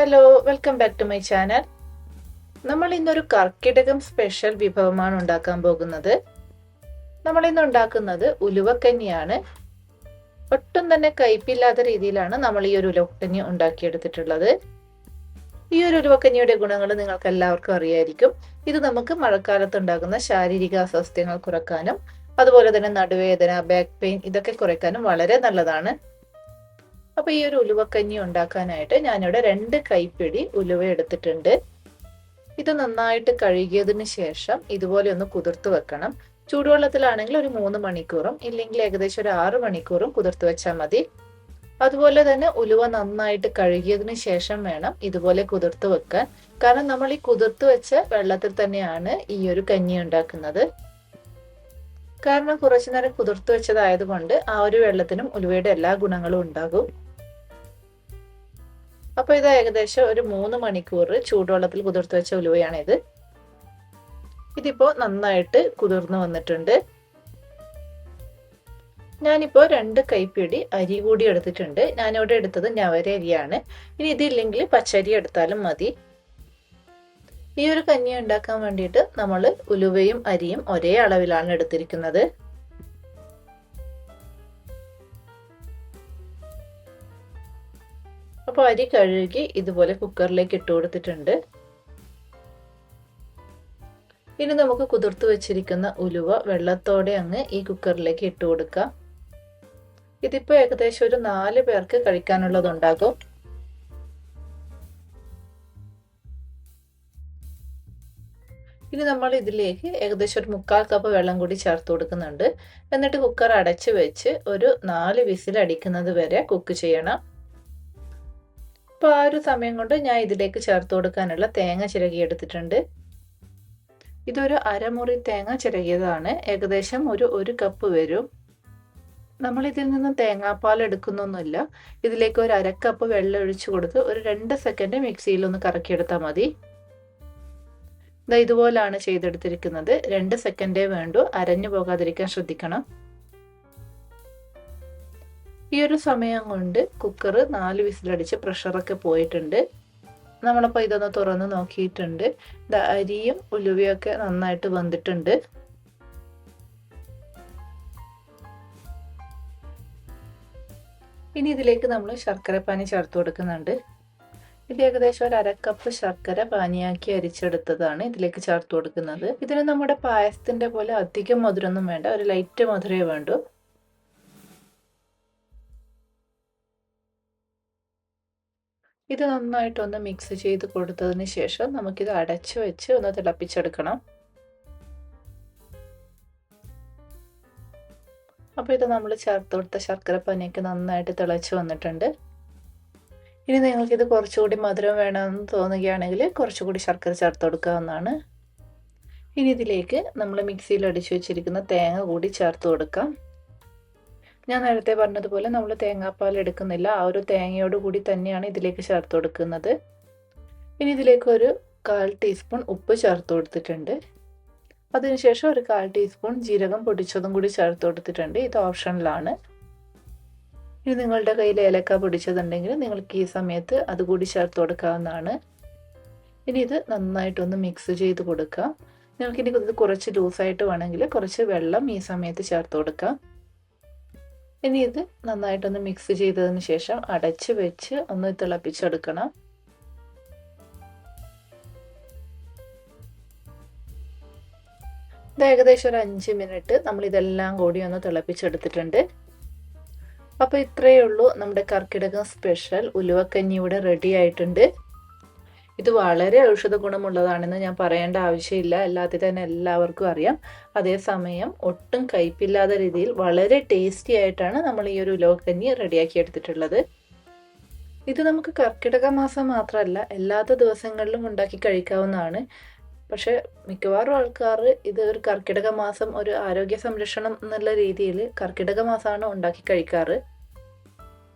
Hello welcome back to my channel നമ്മൾ ഇന്നൊരു കർക്കിടകം special വിഭവമാണ് ഉണ്ടാക്കാൻ പോകുന്നത്. നമ്മൾ ഇന്ന് ഉണ്ടാക്കുന്നത് ഉലുവക്കഞ്ഞിയാണ്. ഒട്ടും തന്നെ കയ്പില്ലാത്ത രീതിയിലാണ് നമ്മൾ ഈ ഒരു ഉലുവക്കഞ്ഞി ഉണ്ടാക്കിയെടുത്തിട്ടുള്ളത്. ഈ ഒരു ഉലുവക്കഞ്ഞിയുടെ ഗുണങ്ങൾ നിങ്ങൾക്ക് എല്ലാവർക്കും അറിയായിരിക്കും. ഇത് നമുക്ക് മഴക്കാലത്ത് ഉണ്ടാകുന്ന ശാരീരിക അസ്വസ്ഥ്യങ്ങൾ കുറക്കാനും അതുപോലെ തന്നെ നടുവേദന ബാക്ക് പെയിൻ ഇതൊക്കെ കുറയ്ക്കാനും വളരെ നല്ലതാണ്. അപ്പൊ ഈ ഒരു ഉലുവക്കഞ്ഞി ഉണ്ടാക്കാനായിട്ട് ഞാനിവിടെ രണ്ട് കൈപ്പിടി ഉലുവ എടുത്തിട്ടുണ്ട്. ഇത് നന്നായിട്ട് കഴുകിയതിന് ശേഷം ഇതുപോലെ ഒന്ന് കുതിർത്ത് വെക്കണം. ചൂടുവെള്ളത്തിലാണെങ്കിൽ ഒരു മൂന്ന് മണിക്കൂറും ഇല്ലെങ്കിൽ ഏകദേശം ഒരു ആറ് മണിക്കൂറും കുതിർത്ത് വെച്ചാൽ മതി. അതുപോലെ തന്നെ ഉലുവ നന്നായിട്ട് കഴുകിയതിന് ശേഷം വേണം ഇതുപോലെ കുതിർത്ത് വെക്കാൻ. കാരണം നമ്മൾ ഈ കുതിർത്ത് വെച്ച വെള്ളത്തിൽ തന്നെയാണ് ഈ ഒരു കഞ്ഞി ഉണ്ടാക്കുന്നത്. കാരണം കുറച്ചു നേരം കുതിർത്ത് വെച്ചതായതുകൊണ്ട് ആ ഒരു വെള്ളത്തിനും ഉലുവയുടെ എല്ലാ ഗുണങ്ങളും ഉണ്ടാകും. അപ്പൊ ഇത് ഏകദേശം ഒരു മൂന്ന് മണിക്കൂർ ചൂടുവെള്ളത്തിൽ കുതിർത്ത് വെച്ച ഉലുവയാണിത്. ഇതിപ്പോ നന്നായിട്ട് കുതിർന്നു വന്നിട്ടുണ്ട്. ഞാനിപ്പോ രണ്ട് കൈപ്പിടി അരി കൂടി എടുത്തിട്ടുണ്ട്. ഞാനിവിടെ എടുത്തത് ഞവര അരിയാണ് ഇനി ഇതില്ലെങ്കിൽ പച്ചരി എടുത്താലും മതി. ഈ ഒരു കഞ്ഞി ഉണ്ടാക്കാൻ വേണ്ടിയിട്ട് നമ്മൾ ഉലുവയും അരിയും ഒരേ അളവിലാണ് എടുത്തിരിക്കുന്നത്. അപ്പോൾ അരി കഴുകി ഇതുപോലെ കുക്കറിലേക്ക് ഇട്ട് കൊടുത്തിട്ടുണ്ട്. ഇനി നമുക്ക് കുതിർത്ത് വെച്ചിരിക്കുന്ന ഉലുവ വെള്ളത്തോടെ അങ്ങ് ഈ കുക്കറിലേക്ക് ഇട്ട് കൊടുക്കാം. ഇതിപ്പോ ഏകദേശം ഒരു നാല് പേർക്ക് കഴിക്കാനുള്ളതുണ്ടാകും. ഇനി നമ്മൾ ഇതിലേക്ക് ഏകദേശം ഒരു മുക്കാൽ കപ്പ് വെള്ളം കൂടി ചേർത്ത് കൊടുക്കുന്നുണ്ട്. എന്നിട്ട് കുക്കർ അടച്ച് വെച്ച് ഒരു നാല് വിസിൽ അടിക്കുന്നത് വരെ കുക്ക് ചെയ്യണം. അപ്പോൾ ആ ഒരു സമയം കൊണ്ട് ഞാൻ ഇതിലേക്ക് ചേർത്ത് കൊടുക്കാനുള്ള തേങ്ങ ചിരകി എടുത്തിട്ടുണ്ട് ഇതൊരു അരമുറി തേങ്ങ ചിരകിയതാണ്. ഏകദേശം ഒരു ഒരു കപ്പ് വരും. നമ്മൾ ഇതിൽ നിന്ന് തേങ്ങാപ്പാൽ എടുക്കുന്നൊന്നുമില്ല. ഇതിലേക്ക് ഒരു അരക്കപ്പ് വെള്ളം ഒഴിച്ചു കൊടുത്ത് ഒരു രണ്ട് സെക്കൻഡ് മിക്സിയിൽ ഒന്ന് കറക്കിയെടുത്താൽ മതി. ഇതാ ഇതുപോലാണ് ചെയ്തെടുത്തിരിക്കുന്നത്. രണ്ട് സെക്കൻഡേ വേണ്ടു. അരഞ്ഞു പോകാതിരിക്കാൻ ശ്രദ്ധിക്കണം. ഈ ഒരു സമയം കൊണ്ട് കുക്കർ നാല് വിസിലടിച്ച് പ്രഷറൊക്കെ പോയിട്ടുണ്ട്. നമ്മളപ്പോൾ ഇതൊന്ന് തുറന്ന് നോക്കിയിട്ടുണ്ട്. അരിയും ഉലുവയൊക്കെ നന്നായിട്ട് വന്നിട്ടുണ്ട്. ഇനി ഇതിലേക്ക് നമ്മൾ ശർക്കര പാനി ചേർത്ത് കൊടുക്കുന്നുണ്ട്. ഇത് ഏകദേശം ഒരു അരക്കപ്പ് ശർക്കര പാനിയാക്കി അരിച്ചെടുത്തതാണ് ഇതിലേക്ക് ചേർത്ത് കൊടുക്കുന്നത്. ഇതിന് നമ്മുടെ പായസത്തിന്റെ പോലെ അധികം മധുരമൊന്നും വേണ്ട ഒരു ലൈറ്റ് മധുരമേ വേണ്ടൂ. ഇത് നന്നായിട്ടൊന്ന് മിക്സ് ചെയ്ത് കൊടുത്തതിന് ശേഷം നമുക്കിത് അടച്ചു വെച്ച് ഒന്ന് തിളപ്പിച്ചെടുക്കണം. അപ്പോൾ ഇത് നമ്മൾ ചേർത്ത് കൊടുത്ത ശർക്കര പനിയൊക്കെ നന്നായിട്ട് തിളച്ച് വന്നിട്ടുണ്ട്. ഇനി നിങ്ങൾക്കിത് കുറച്ചുകൂടി മധുരം വേണമെന്ന് തോന്നുകയാണെങ്കിൽ കുറച്ചുകൂടി ശർക്കര ചേർത്ത് കൊടുക്കാവുന്നതാണ്. ഇനി ഇതിലേക്ക് നമ്മൾ മിക്സിയിൽ അടിച്ചു വെച്ചിരിക്കുന്ന തേങ്ങ കൂടി ചേർത്ത് കൊടുക്കാം. ഞാൻ നേരത്തെ പറഞ്ഞതുപോലെ നമ്മൾ തേങ്ങാപ്പാൽ എടുക്കുന്നില്ല. ആ ഒരു തേങ്ങയോട് കൂടി തന്നെയാണ് ഇതിലേക്ക് ചേർത്ത് കൊടുക്കുന്നത്. ഇനി ഇതിലേക്ക് ഒരു കാൽ ടീസ്പൂൺ ഉപ്പ് ചേർത്ത് കൊടുത്തിട്ടുണ്ട്. അതിനുശേഷം ഒരു കാൽ ടീസ്പൂൺ ജീരകം പൊടിച്ചതും കൂടി ചേർത്ത് കൊടുത്തിട്ടുണ്ട്. ഇത് ഓപ്ഷനിലാണ്. ഇനി നിങ്ങളുടെ കയ്യിൽ ഏലക്ക പൊടിച്ചതുണ്ടെങ്കിൽ നിങ്ങൾക്ക് ഈ സമയത്ത് അതുകൂടി ചേർത്ത് കൊടുക്കാവുന്നതാണ്. ഇനി ഇത് നന്നായിട്ടൊന്ന് മിക്സ് ചെയ്ത് കൊടുക്കാം. നിങ്ങൾക്ക് ഇനി ഇത് കുറച്ച് ലൂസായിട്ട് വേണമെങ്കിൽ കുറച്ച് വെള്ളം ഈ സമയത്ത് ചേർത്ത് കൊടുക്കാം. ഇനി ഇത് നന്നായിട്ടൊന്ന് മിക്സ് ചെയ്തതിന് ശേഷം അടച്ച് വെച്ച് ഒന്ന് തിളപ്പിച്ചെടുക്കണം. ഇത് ഏകദേശം ഒരു അഞ്ച് മിനിറ്റ് നമ്മൾ ഇതെല്ലാം കൂടി ഒന്ന് തിളപ്പിച്ചെടുത്തിട്ടുണ്ട്. അപ്പോൾ ഇത്രയേ ഉള്ളൂ നമ്മുടെ കർക്കിടകം സ്പെഷ്യൽ. ഉലുവക്കഞ്ഞി ഇവിടെ റെഡി ആയിട്ടുണ്ട്. ഇത് വളരെ ഔഷധ ഗുണമുള്ളതാണെന്ന് ഞാൻ പറയേണ്ട ആവശ്യമില്ല. അല്ലാതെ തന്നെ എല്ലാവർക്കും അറിയാം. അതേസമയം ഒട്ടും കയ്പില്ലാത്ത രീതിയിൽ വളരെ ടേസ്റ്റി ആയിട്ടാണ് നമ്മൾ ഈ ഒരു ഉലുവക്കഞ്ഞി റെഡിയാക്കി എടുത്തിട്ടുള്ളത്. ഇത് നമുക്ക് കർക്കിടക മാസം മാത്രമല്ല എല്ലാത്ത ദിവസങ്ങളിലും ഉണ്ടാക്കി കഴിക്കാവുന്നതാണ്. പക്ഷേ മിക്കവാറും ആൾക്കാർ ഇത് ഒരു കർക്കിടക മാസം ഒരു ആരോഗ്യ സംരക്ഷണം എന്നുള്ള രീതിയിൽ കർക്കിടക മാസമാണ് ഉണ്ടാക്കി കഴിക്കാറ്.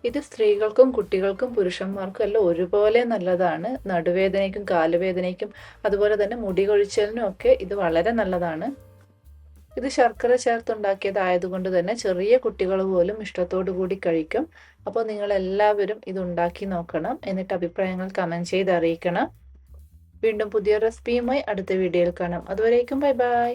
ഇത് സ്ത്രീകൾക്കും കുട്ടികൾക്കും പുരുഷന്മാർക്കും എല്ലാം ഒരുപോലെ നല്ലതാണ്. നടുവേദനയ്ക്കും കാലുവേദനയ്ക്കും അതുപോലെ തന്നെ മുടി കൊഴിച്ചലിനും ഒക്കെ ഇത് വളരെ നല്ലതാണ്. ഇത് ശർക്കര ചേർത്തുണ്ടാക്കിയതായതുകൊണ്ട് തന്നെ ചെറിയ കുട്ടികൾ പോലും ഇഷ്ടത്തോടു കൂടി കഴിക്കും. അപ്പോൾ നിങ്ങൾ എല്ലാവരും ഇത് ഉണ്ടാക്കി നോക്കണം. എന്നിട്ട് അഭിപ്രായങ്ങൾ കമന്റ് ചെയ്ത് അറിയിക്കണം. വീണ്ടും പുതിയ റെസിപ്പിയുമായി അടുത്ത വീഡിയോയിൽ കാണാം. അതുവരേക്കും ബൈ ബൈ.